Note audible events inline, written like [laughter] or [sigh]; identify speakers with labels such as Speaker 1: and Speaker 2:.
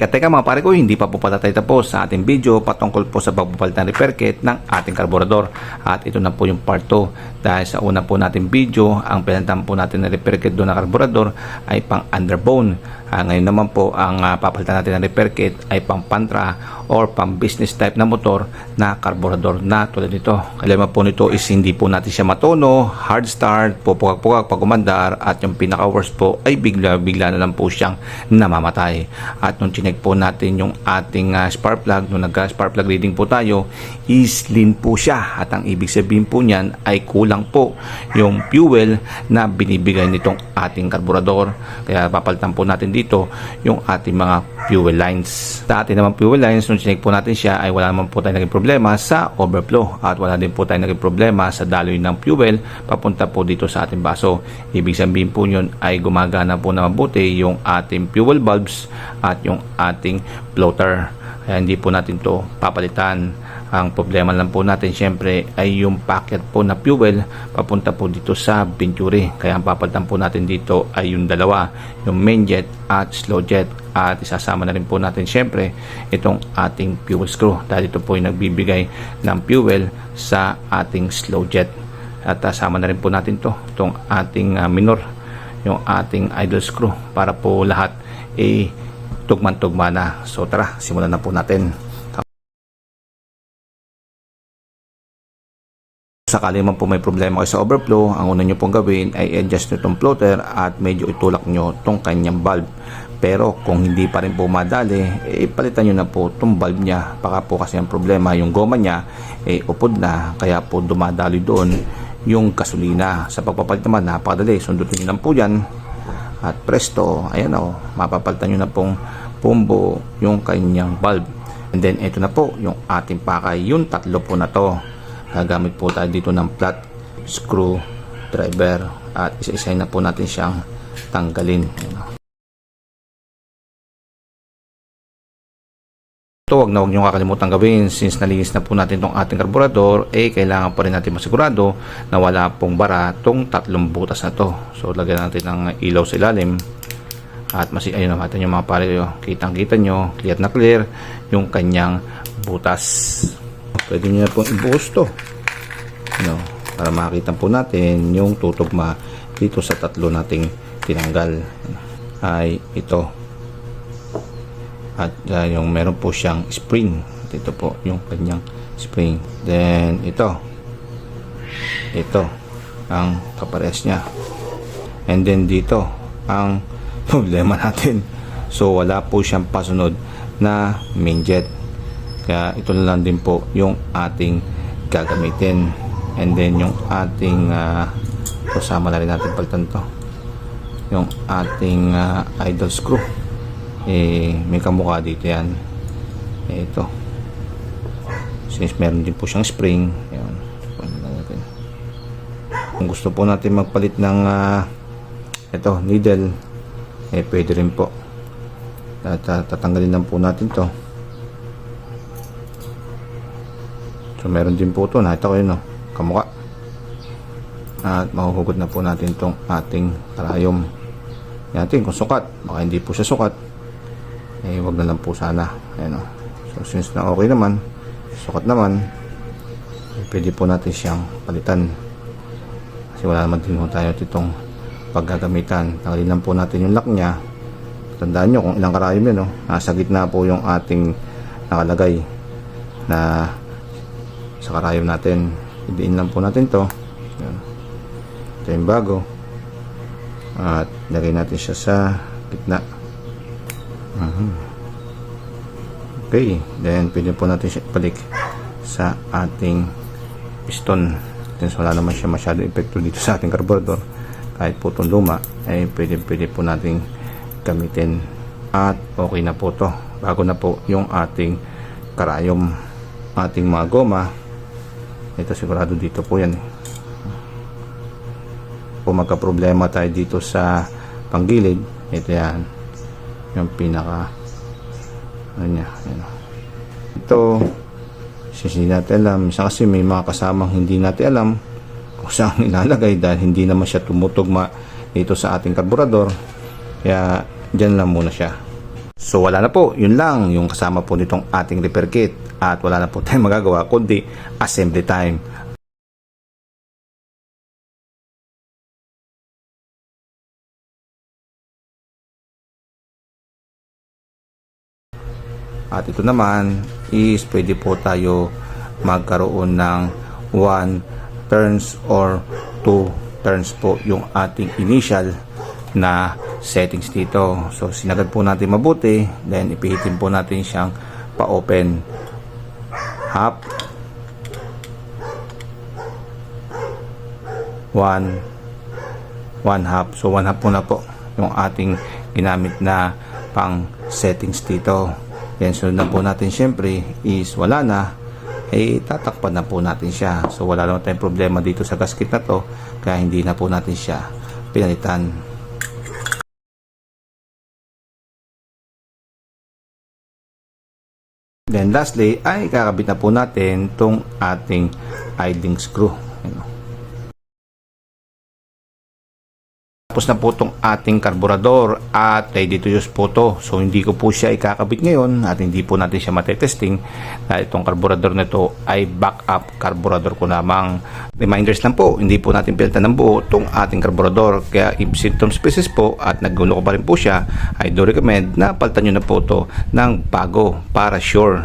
Speaker 1: Teka teka mga pare ko, hindi pa po pala tayo tapos sa ating video patungkol po sa pagpapalit ng repair kit ng ating karburador. At ito na po yung part 2. Dahil sa una po nating video, ang pinantan po natin ng repair kit doon ng karburador ay pang underbone. Ah, ngayon naman po, ang ah, papalitan natin ng repair kit ay pang pantra or pang business type na motor na karburador na tulad nito. Kailangan po nito is hindi po natin siya matono, hard start, pupukak-pukak pag umandar at yung pinaka worst po ay bigla-bigla na lang po siyang namamatay. At nung chinek po natin yung ating ah, spark plug, nung nag-spark plug reading po tayo, is lean po siya. At ang ibig sabihin po niyan ay kulang po yung fuel na binibigay nitong ating karburador. Kaya papalitan po natin dito yung ating mga fuel lines. Sa ating naman fuel lines, nung chinek po natin siya ay wala naman po tayo naging problema sa overflow at wala din po tayo naging problema sa daloy ng fuel papunta po dito sa ating baso. Ibig sabihin po yun ay gumagana po na mabuti yung ating fuel bulbs at yung ating floater. Kaya hindi po natin to papalitan. Ang problema lang po natin syempre ay yung packet po na fuel papunta po dito sa Venturi. Kaya ang papalitan po natin dito ay yung dalawa, yung main jet at slow jet. At isasama na rin po natin syempre itong ating fuel screw dahil ito po yung nagbibigay ng fuel sa ating slow jet. At kasama na rin po natin to, itong ating ah, minor, yung ating idle screw para po lahat ay tugman-tugma na. So tara, simulan na po natin. Sakali man po may problema kayo sa overflow, ang una nyo pong gawin ay adjust nyo itong floater at medyo itulak nyo itong kanyang valve. Pero kung hindi pa rin po madali, eh, nyo na po itong valve niya. Baka po kasi ang problema, yung goma niya, eh, upod na, kaya po dumadali doon yung gasolina. Sa pagpapalit naman, napakadali. Sundutin nyo lang po yan. At presto, ayan o, mapapalitan nyo na pong pumbo yung kanyang valve. And then, ito na po, yung ating pakay, yung tatlo po na to gagamit po tayo dito ng flat screw driver. At isa-isa na po natin siyang tanggalin Ayan o. ito wag na wag nyo kakalimutan gawin. Since nalinis na po natin itong ating karburador eh kailangan pa rin natin masigurado na wala pong bara tong tatlong butas na to. So lagyan natin ng ilaw sa ilalim. At masi ayun natin yung mga pare kitang kita nyo clear na clear yung kanyang butas. Pwede nyo na po ibuhos to. No, para makita po natin yung tutugma dito sa tatlo nating tinanggal. Ay ito at uh, yung meron po siyang spring. At ito po yung kanyang spring. Then ito. Ito ang kapares niya. And then dito ang [laughs] problema natin. So wala po siyang pasunod na main jet kaya ito na lang din po yung ating gagamitin. And then yung ating uh, kasama na rin natin palitan to yung ating uh, idle screw eh may kamukha dito yan. Eh, ito. Since meron din po siyang spring natin. kung gusto po natin magpalit ng uh, ito needle eh pwede rin po. At uh, tatanggalin lang po natin to. So meron din po to. Nakita ko yun no? Kamukha. At mahuhugot na po natin tong ating karayom. Natin kung sukat. Baka hindi po siya sukat eh wag na lang po sana. Ayan, o. so since na okay naman sukat naman eh, pwede po natin siyang palitan. Kasi wala naman din po tayo itong paggagamitan. Tanggalin po natin yung lock nya tandaan nyo kung ilang karayom yun no? nasa gitna po yung ating nakalagay na sa karayom natin. Idiin lang po natin to. Yan. ito yung bago. At lagay natin siya sa gitna Mhm. okay then pwede po natin siya balik sa ating piston since wala naman siya masyado epekto dito sa ating carburetor kahit po itong luma ay pwede pwede po nating gamitin at okay na po to bago na po yung ating karayom ating mga goma ito sigurado dito po yan eh. kung magka problema tayo dito sa panggilid ito yan yung pinaka ano niya yan. ito hindi natin alam. Minsan kasi may mga kasamang hindi natin alam kung saan [laughs] ilalagay dahil hindi naman siya tumutugma dito sa ating karburador. Kaya dyan lang muna siya. So wala na po, yun lang yung kasama po nitong ating repair kit. At wala na po tayong [laughs] magagawa kundi assembly time. At ito naman is pwede po tayo magkaroon ng 1 turns or 2 turns po yung ating initial na settings dito. So sinagad po natin mabuti then ipihitin po natin siyang pa-open half 1 1 half. So 1 half po na po yung ating ginamit na pang settings dito. Then sunod na po natin syempre is wala na eh tatakpan na po natin siya. So wala naman tayong problema dito sa gasket na to kaya hindi na po natin siya pinalitan. Then lastly ay kakabit na po natin tong ating idling screw. Tapos na po itong ating karburador at ready to use po to. So hindi ko po siya ikakabit ngayon at hindi po natin siya matetesting dahil itong karburador nito ay backup karburador ko lamang. Reminders lang po, hindi po natin pilitan ng buo itong ating karburador. Kaya if symptom species po at naggulo ko pa rin po siya, I do recommend na palitan nyo na po ito ng bago para sure.